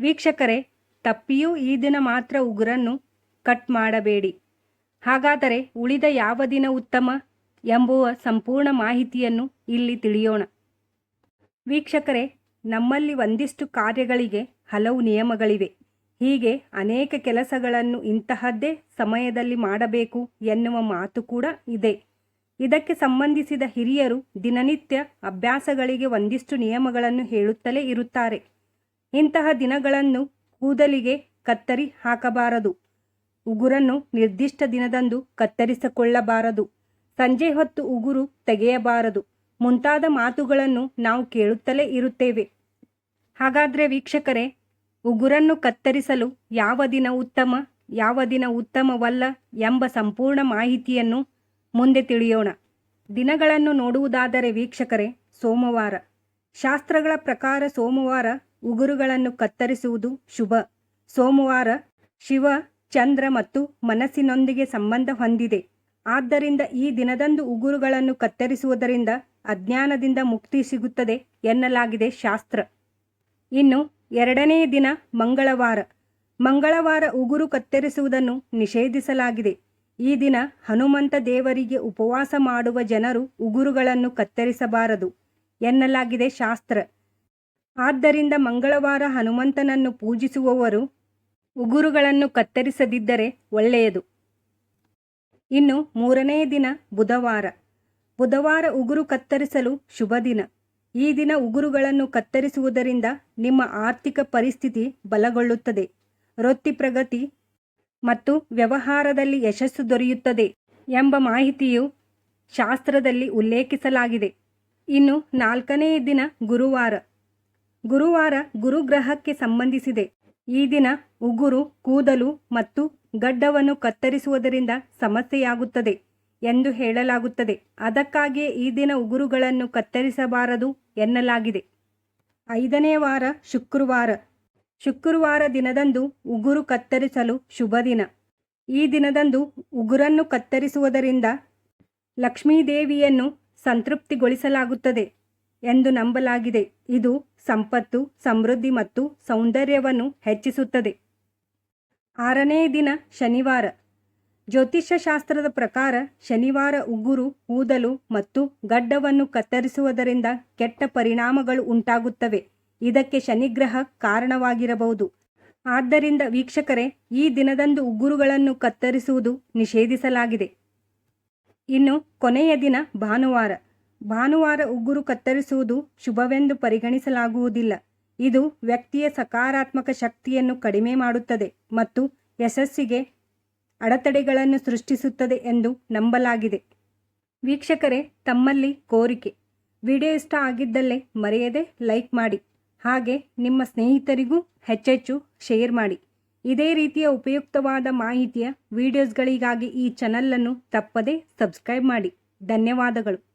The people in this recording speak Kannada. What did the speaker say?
ವೀಕ್ಷಕರೇ, ತಪ್ಪಿಯೂ ಈ ದಿನ ಮಾತ್ರ ಉಗುರನ್ನು ಕಟ್ ಮಾಡಬೇಡಿ. ಹಾಗಾದರೆ ಉಳಿದ ಯಾವ ದಿನ ಉತ್ತಮ ಎಂಬುವ ಸಂಪೂರ್ಣ ಮಾಹಿತಿಯನ್ನು ಇಲ್ಲಿ ತಿಳಿಯೋಣ. ವೀಕ್ಷಕರೇ, ನಮ್ಮಲ್ಲಿ ಒಂದಿಷ್ಟು ಕಾರ್ಯಗಳಿಗೆ ಹಲವು ನಿಯಮಗಳಿವೆ. ಹೀಗೆ ಅನೇಕ ಕೆಲಸಗಳನ್ನು ಇಂತಹದ್ದೇ ಸಮಯದಲ್ಲಿ ಮಾಡಬೇಕು ಎನ್ನುವ ಮಾತು ಕೂಡ ಇದೆ. ಇದಕ್ಕೆ ಸಂಬಂಧಿಸಿದ ಹಿರಿಯರು ದಿನನಿತ್ಯ ಅಭ್ಯಾಸಗಳಿಗೆ ಒಂದಿಷ್ಟು ನಿಯಮಗಳನ್ನು ಹೇಳುತ್ತಲೇ ಇರುತ್ತಾರೆ. ಇಂತಹ ದಿನಗಳನ್ನು ಕೂದಲಿಗೆ ಕತ್ತರಿ ಹಾಕಬಾರದು. ಉಗುರನ್ನು ನಿರ್ದಿಷ್ಟ ದಿನದಂದು ಕತ್ತರಿಸಿಕೊಳ್ಳಬಾರದು. ಸಂಜೆ ಹೊತ್ತು ಉಗುರು ತೆಗೆಯಬಾರದು. ಮುಂತಾದ ಮಾತುಗಳನ್ನು ನಾವು ಕೇಳುತ್ತಲೇ ಇರುತ್ತೇವೆ. ಹಾಗಾದರೆ ವೀಕ್ಷಕರೇ, ಉಗುರನ್ನು ಕತ್ತರಿಸಲು ಯಾವ ದಿನ ಉತ್ತಮ, ಯಾವ ದಿನ ಉತ್ತಮವಲ್ಲ ಎಂಬ ಸಂಪೂರ್ಣ ಮಾಹಿತಿಯನ್ನು ಮುಂದೆ ತಿಳಿಯೋಣ. ದಿನಗಳನ್ನು ನೋಡುವುದಾದರೆ ವೀಕ್ಷಕರೇ, ಸೋಮವಾರ. ಶಾಸ್ತ್ರಗಳ ಪ್ರಕಾರ ಸೋಮವಾರ ಉಗುರುಗಳನ್ನು ಕತ್ತರಿಸುವುದು ಶುಭ. ಸೋಮವಾರ ಶಿವ, ಚಂದ್ರ ಮತ್ತು ಮನಸ್ಸಿನೊಂದಿಗೆ ಸಂಬಂಧ ಹೊಂದಿದೆ. ಆದ್ದರಿಂದ ಈ ದಿನದಂದು ಉಗುರುಗಳನ್ನು ಕತ್ತರಿಸುವುದರಿಂದ ಅಜ್ಞಾನದಿಂದ ಮುಕ್ತಿ ಸಿಗುತ್ತದೆ ಎನ್ನಲಾಗಿದೆ ಶಾಸ್ತ್ರ. ಇನ್ನು ಎರಡನೇ ದಿನ ಮಂಗಳವಾರ. ಮಂಗಳವಾರ ಉಗುರು ಕತ್ತರಿಸುವುದನ್ನು ನಿಷೇಧಿಸಲಾಗಿದೆ. ಈ ದಿನ ಹನುಮಂತ ದೇವರಿಗೆ ಉಪವಾಸ ಮಾಡುವ ಜನರು ಉಗುರುಗಳನ್ನು ಕತ್ತರಿಸಬಾರದು ಎನ್ನಲಾಗಿದೆ ಶಾಸ್ತ್ರ. ಆದ್ದರಿಂದ ಮಂಗಳವಾರ ಹನುಮಂತನನ್ನು ಪೂಜಿಸುವವರು ಉಗುರುಗಳನ್ನು ಕತ್ತರಿಸದಿದ್ದರೆ ಒಳ್ಳೆಯದು. ಇನ್ನು ಮೂರನೇ ದಿನ ಬುಧವಾರ. ಬುಧವಾರ ಉಗುರು ಕತ್ತರಿಸಲು ಶುಭ ದಿನ. ಈ ದಿನ ಉಗುರುಗಳನ್ನು ಕತ್ತರಿಸುವುದರಿಂದ ನಿಮ್ಮ ಆರ್ಥಿಕ ಪರಿಸ್ಥಿತಿ ಬಲಗೊಳ್ಳುತ್ತದೆ. ವೃತ್ತಿ ಪ್ರಗತಿ ಮತ್ತು ವ್ಯವಹಾರದಲ್ಲಿ ಯಶಸ್ಸು ದೊರೆಯುತ್ತದೆ ಎಂಬ ಮಾಹಿತಿಯು ಶಾಸ್ತ್ರದಲ್ಲಿ ಉಲ್ಲೇಖಿಸಲಾಗಿದೆ. ಇನ್ನು ನಾಲ್ಕನೇ ದಿನ ಗುರುವಾರ. ಗುರುವಾರ ಗುರುಗ್ರಹಕ್ಕೆ ಸಂಬಂಧಿಸಿದೆ. ಈ ದಿನ ಉಗುರು, ಕೂದಲು ಮತ್ತು ಗಡ್ಡವನ್ನು ಕತ್ತರಿಸುವುದರಿಂದ ಸಮಸ್ಯೆಯಾಗುತ್ತದೆ ಎಂದು ಹೇಳಲಾಗುತ್ತದೆ. ಅದಕ್ಕಾಗಿಯೇ ಈ ದಿನ ಉಗುರುಗಳನ್ನು ಕತ್ತರಿಸಬಾರದು ಎನ್ನಲಾಗಿದೆ. ಐದನೇ ವಾರ ಶುಕ್ರವಾರ. ಶುಕ್ರವಾರ ದಿನದಂದು ಉಗುರು ಕತ್ತರಿಸಲು ಶುಭ ದಿನ. ಈ ದಿನದಂದು ಉಗುರನ್ನು ಕತ್ತರಿಸುವುದರಿಂದ ಲಕ್ಷ್ಮೀದೇವಿಯನ್ನು ಸಂತೃಪ್ತಿಗೊಳಿಸಲಾಗುತ್ತದೆ. ಎಂದು ನಂಬಲಾಗಿದೆ. ಇದು ಸಂಪತ್ತು, ಸಮೃದ್ಧಿ ಮತ್ತು ಸೌಂದರ್ಯವನ್ನು ಹೆಚ್ಚಿಸುತ್ತದೆ. ಆರನೇ ದಿನ ಶನಿವಾರ. ಜ್ಯೋತಿಷ್ಯ ಶಾಸ್ತ್ರದ ಪ್ರಕಾರ ಶನಿವಾರ ಉಗುರು ಕೂದಲು ಮತ್ತು ಗಡ್ಡವನ್ನು ಕತ್ತರಿಸುವುದರಿಂದ ಕೆಟ್ಟ ಪರಿಣಾಮಗಳು ಉಂಟಾಗುತ್ತವೆ. ಇದಕ್ಕೆ ಶನಿಗ್ರಹ ಕಾರಣವಾಗಿರಬಹುದು. ಆದ್ದರಿಂದ ವೀಕ್ಷಕರೇ, ಈ ದಿನದಂದು ಉಗುರುಗಳನ್ನು ಕತ್ತರಿಸುವುದು ನಿಷೇಧಿಸಲಾಗಿದೆ. ಇನ್ನು ಕೊನೆಯ ದಿನ ಭಾನುವಾರ. ಭಾನುವಾರ ಉಗುರು ಕತ್ತರಿಸುವುದು ಶುಭವೆಂದು ಪರಿಗಣಿಸಲಾಗುವುದಿಲ್ಲ. ಇದು ವ್ಯಕ್ತಿಯ ಸಕಾರಾತ್ಮಕ ಶಕ್ತಿಯನ್ನು ಕಡಿಮೆ ಮಾಡುತ್ತದೆ ಮತ್ತು ಯಶಸ್ಸಿಗೆ ಅಡೆತಡೆಗಳನ್ನು ಸೃಷ್ಟಿಸುತ್ತದೆ ಎಂದು ನಂಬಲಾಗಿದೆ. ವೀಕ್ಷಕರೇ, ತಮ್ಮಲ್ಲಿ ಕೋರಿಕೆ. ವಿಡಿಯೋ ಇಷ್ಟ ಆಗಿದ್ದಲ್ಲೇ ಮರೆಯದೆ ಲೈಕ್ ಮಾಡಿ. ಹಾಗೆ ನಿಮ್ಮ ಸ್ನೇಹಿತರಿಗೂ ಹೆಚ್ಚೆಚ್ಚು ಶೇರ್ ಮಾಡಿ. ಇದೇ ರೀತಿಯ ಉಪಯುಕ್ತವಾದ ಮಾಹಿತಿಯ ವಿಡಿಯೋಸ್ಗಳಿಗಾಗಿ ಈ ಚಾನಲನ್ನು ತಪ್ಪದೇ ಸಬ್ಸ್ಕ್ರೈಬ್ ಮಾಡಿ. ಧನ್ಯವಾದಗಳು.